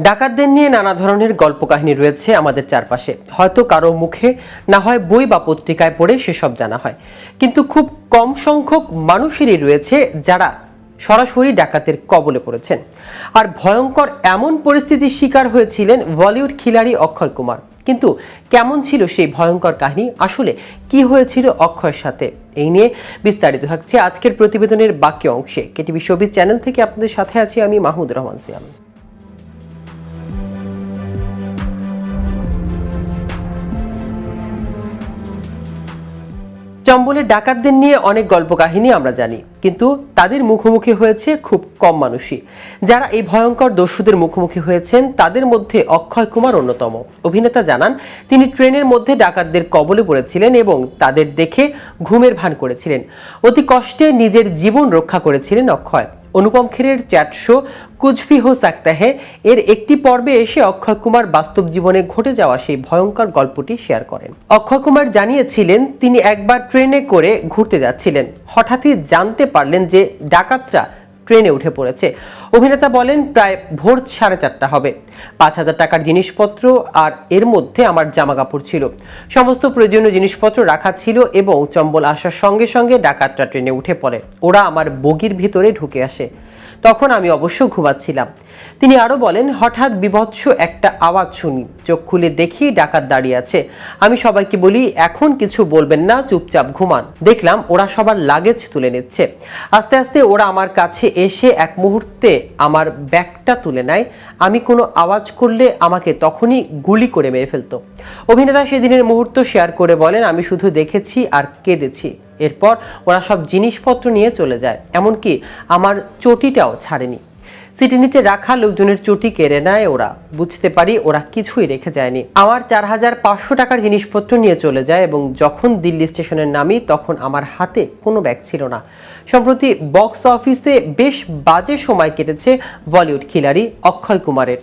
ডাকাতদের নিয়ে নানা ধরনের গল্প কাহিনী রয়েছে আমাদের চারপাশে। হয়তো কারও মুখে, না হয় বই বা পত্রিকায় পড়ে সেসব জানা হয়। কিন্তু খুব কম সংখ্যক মানুষেরই রয়েছে যারা সরাসরি ডাকাতের কবলে পড়েছেন। আর ভয়ঙ্কর এমন পরিস্থিতির শিকার হয়েছিলেন বলিউড খিলাড়ি অক্ষয় কুমার। কিন্তু কেমন ছিল সেই ভয়ঙ্কর কাহিনী? আসলে কি হয়েছিল অক্ষয়ের সাথে? এই নিয়ে বিস্তারিত থাকছে আজকের প্রতিবেদনের বাকি অংশে। কেটিভি সবিজ চ্যানেল থেকে আপনাদের সাথে আছি আমি মাহমুদ রহমান সিয়াম। চম্বলের ডাকাতদের নিয়ে অনেক গল্প কাহিনী আমরা জানি, কিন্তু তাদের মুখোমুখি হয়েছে খুব কম মানুষই। যারা এই ভয়ঙ্কর দস্যুদের মুখোমুখি হয়েছেন, তাদের মধ্যে অক্ষয় কুমার অন্যতম। অভিনেতা জানান, তিনি ট্রেনের মধ্যে ডাকাতদের কবলে পড়েছিলেন এবং তাদের দেখে ঘুমের ভান করেছিলেন। অতি কষ্টে নিজের জীবন রক্ষা করেছিলেন অক্ষয়। অনুপম খেরের চ্যাট শো ভি হো সাকতা হে এর একটি পর্বে এসে অক্ষয় কুমার বাস্তব জীবনে ঘটে যাওয়া সেই ভয়ঙ্কর গল্পটি শেয়ার করেন। অক্ষয় কুমার জানিয়েছিলেন, তিনি একবার ট্রেনে করে ঘুরতে যাচ্ছিলেন। হঠাৎই জানতে পারলেন যে ডাকাতরা ট্রেনে উঠে পড়েছে। অভিনেতা বলেন, প্রায় ভোর সাড়ে চারটা হবে। পাঁচ হাজার টাকার জিনিসপত্র আর এর মধ্যে আমার জামা কাপড় ছিল। সমস্ত প্রয়োজনীয় জিনিসপত্র রাখা ছিল এবং চম্বল আসার সঙ্গে সঙ্গে ডাকাতরা ট্রেনে উঠে পড়ে। ওরা আমার বগির ভিতরে ঢুকে আসে। তখন আমি অবশ্য ঘুমাচ্ছিলাম। তিনি আরও বলেন, হঠাৎ বিভৎস একটা আওয়াজ শুনি। চোখ খুলে দেখি ডাকাত দাঁড়িয়ে আছে। আমি সবাইকে বলি, এখন কিছু বলবেন না, চুপচাপ ঘুমান। দেখলাম ওরা সবার লাগেজ তুলে নিচ্ছে। আস্তে আস্তে ওরা আমার কাছে এসে এক মুহূর্তে আমার ব্যাগটা তুলে নেয়। আমি কোনো আওয়াজ করলে আমাকে তখনই গুলি করে মেরে ফেলতো। অভিনেতা সেদিনের মুহূর্ত শেয়ার করে বলেন, আমি শুধু দেখেছি আর কেঁদেছি। এরপর ওরা সব জিনিসপত্র নিয়ে চলে যায়, এমনকি আমার চটিটাও ছাড়েনি। সিটি নিচে রাখা লোকজনের চটি কেড়ে নেয় ওরা। বুঝতে পারি ওরা কিছুই রেখে যায়নি। আমার চার হাজার পাঁচশো টাকার জিনিসপত্র নিয়ে চলে যায় এবং যখন দিল্লি স্টেশনে নামি তখন আমার হাতে কোনো ব্যাগ ছিল না। সম্প্রতি বক্স অফিসে বেশ বাজে সময় কেটেছে বলিউড খিলাড়ি অক্ষয় কুমারের।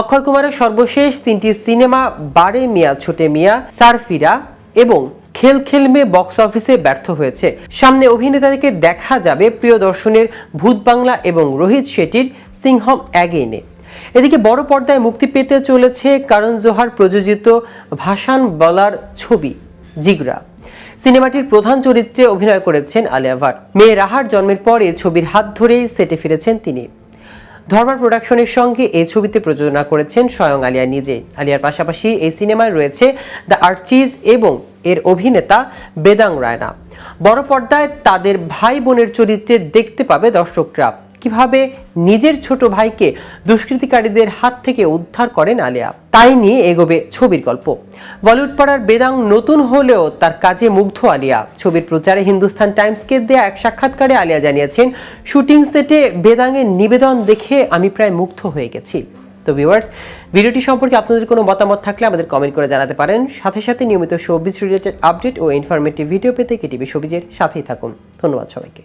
অক্ষয় কুমারের সর্বশেষ তিনটি সিনেমা বারে মিয়া, ছোটে মিয়া, সারফিরা এবং খেল খেল মে বক্স অফিসে ব্যর্থ হয়েছে। সামনে অভিনেতাদেরকে দেখা যাবে প্রিয় দর্শনের ভূত বাংলা এবং রোহিত শেঠির সিংহম অ্যাগেইনে। এদিকে বড় পর্দায় মুক্তি পেতে চলেছে কারণ জোহার প্রযোজিত ভাসান বলার ছবি, জিগরা। সিনেমাটির প্রধান চরিত্রে অভিনয় করেছেন আলিয়া ভাট। মেয়ে রাহার জন্মের পর ছবির হাত ধরেই সেটে ফিরেছেন তিনি। ধর্মার প্রোডাকশনের সঙ্গে এই ছবিতে প্রযোজনা করেছেন স্বয়ং আলিয়া নিজে। আলিয়ার পাশাপাশি এই সিনেমায় রয়েছে দ্য আর্চিজ এবং এর অভিনেতা বেদাং রায়না। বড় পর্দায় তাদের ভাই বোনের চরিত্রে দেখতে পাবে দর্শকরা। কীভাবে নিজের ছোট ভাইকে দুষ্কৃতিকারীদের হাত থেকে উদ্ধার করেন আলিয়া? তাই নিয়ে এগোবে ছবির গল্প। বলিউড পাড়ার বেদাং নতুন হলেও তার কাজে মুগ্ধ আলিয়া। ছবির প্রচারে হিন্দুস্তান টাইমসকে দেয়া এক সাক্ষাৎকারে আলিয়া জানিয়েছেন, শুটিং সেটে বেদাংয়ের নিবেদন দেখে আমি প্রায় মুগ্ধ হয়ে গেছি। তো ভিউয়ার্স ভিডিওটি সম্পর্কে আপনাদের কোনো মতামত থাকলে আমাদের কমেন্ট করে জানাতে পারেন। সাথে সাথে নিয়মিত শোবিজ রিলেটেড আপডেট ও ইনফরমেটিভ ভিডিও পেতে কেটিভি শোবিজের সাথেই থাকুন। ধন্যবাদ সবাইকে।